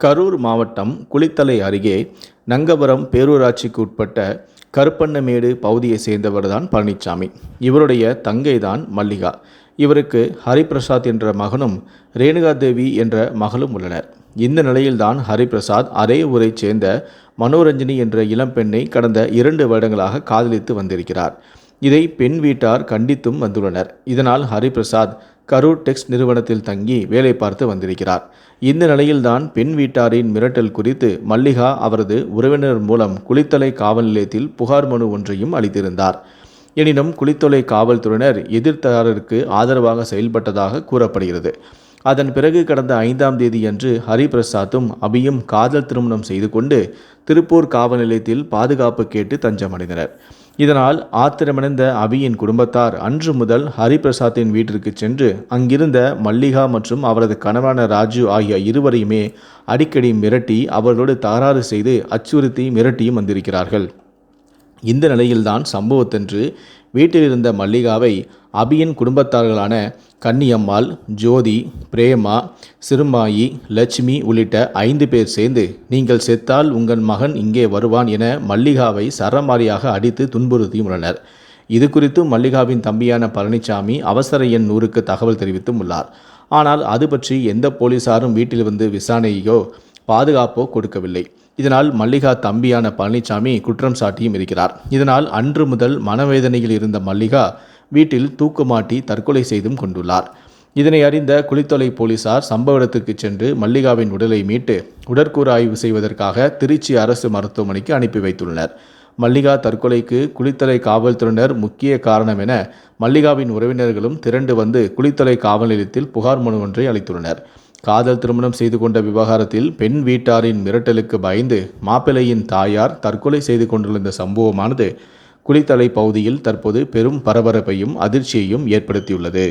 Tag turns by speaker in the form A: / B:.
A: கரூர் மாவட்டம் குளித்தலை அருகே நங்கபுரம் பேரூராட்சிக்கு உட்பட்ட கருப்பண்ணமேடு பகுதியைச் சேர்ந்தவர்தான் பழனிசாமி இவருடைய தங்கை தான் மல்லிகா. இவருக்கு ஹரிபிரசாத் என்ற மகனும் ரேணுகா தேவி என்ற மகளும் உள்ளனர். இந்த நிலையில்தான் ஹரிபிரசாத் அரே ஊரைச் சேர்ந்த மனோரஞ்சினி என்ற இளம்பெண்ணை கடந்த இரண்டு வருடங்களாக காதலித்து வந்திருக்கிறார். இதை பெண் வீட்டார் கண்டித்தும் வந்துள்ளனர். இதனால் ஹரிபிரசாத் கரூர் டெக்ஸ் நிறுவனத்தில் தங்கி வேலை பார்த்து வந்திருக்கிறார். இந்த நிலையில்தான் பெண் வீட்டாரின் மிரட்டல் குறித்து மல்லிகா அவரது உறவினர் மூலம் குளித்தலை காவல் நிலையத்தில் புகார் மனு ஒன்றையும் அளித்திருந்தார். எனினும் குளித்தொலை காவல்துறையினர் எதிர்த்தாரருக்கு ஆதரவாக செயல்பட்டதாக கூறப்படுகிறது. அதன் பிறகு கடந்த ஐந்தாம் தேதியன்று ஹரிபிரசாத்தும் அபியும் காதல் திருமணம் செய்து கொண்டு திருப்பூர் காவல் நிலையத்தில் பாதுகாப்பு கேட்டு தஞ்சமடைந்தனர். இதனால் ஆத்திரமடைந்த அபியின் குடும்பத்தார் அன்று முதல் ஹரிபிரசாத்தின் வீட்டிற்கு சென்று அங்கிருந்த மல்லிகா மற்றும் அவரது கணவரான ராஜு ஆகிய இருவரையுமே அடிக்கடி மிரட்டி அவர்களோடு தகராறு செய்து அச்சுறுத்தி மிரட்டியும் வந்திருக்கிறார்கள். இந்த நிலையில்தான் சம்பவத்தன்று வீட்டில் இருந்த மல்லிகாவை அபியின் குடும்பத்தார்களான கன்னியம்மாள் ஜோதி பிரேமா சிறுமாயி லட்சுமி உள்ளிட்ட ஐந்து பேர் சேர்ந்து நீங்கள் செத்தால் உங்கள் மகன் இங்கே வருவான் என மல்லிகாவை சரமாரியாக அடித்து துன்புறுத்தியும் உள்ளனர் இது குறித்து மல்லிகாவின் தம்பியான பழனிசாமி அவசர எண் நூறுக்கு தகவல் தெரிவித்தும் உள்ளார். ஆனால் அது பற்றி எந்த போலீசாரும் வீட்டில் வந்து விசாரணையோ பாதுகாப்போ கொடுக்கவில்லை. இதனால் மல்லிகா தம்பியான பழனிசாமி குற்றம் சாட்டியும் இருக்கிறார். இதனால் அன்று முதல் மனவேதனையில் இருந்த மல்லிகா வீட்டில் தூக்குமாட்டி தற்கொலை செய்தும் கொண்டுள்ளார். இதனை அறிந்த குளித்தொலை போலீசார் சம்பவ இடத்துக்கு சென்று மல்லிகாவின் உடலை மீட்டு உடற்கூறு ஆய்வு செய்வதற்காக திருச்சி அரசு மருத்துவமனைக்கு அனுப்பி வைத்துள்ளனர். மல்லிகா தற்கொலைக்கு குளித்தலை காவல்துறையினர் முக்கிய காரணம் என மல்லிகாவின் உறவினர்களும் திரண்டு வந்து குளித்தலை காவல் நிலையத்தில் புகார் மனு ஒன்றை அளித்துள்ளனர். காதல் திருமணம் செய்து கொண்ட விவகாரத்தில் பெண் வீட்டாரின் மிரட்டலுக்கு பயந்து மாப்பிள்ளையின் தாயார் தற்கொலை செய்து கொண்டுள்ள இந்த சம்பவமானது குளித்தலை பகுதியில் தற்போது பெரும் பரபரப்பையும் அதிர்ச்சியையும் ஏற்படுத்தியுள்ளது.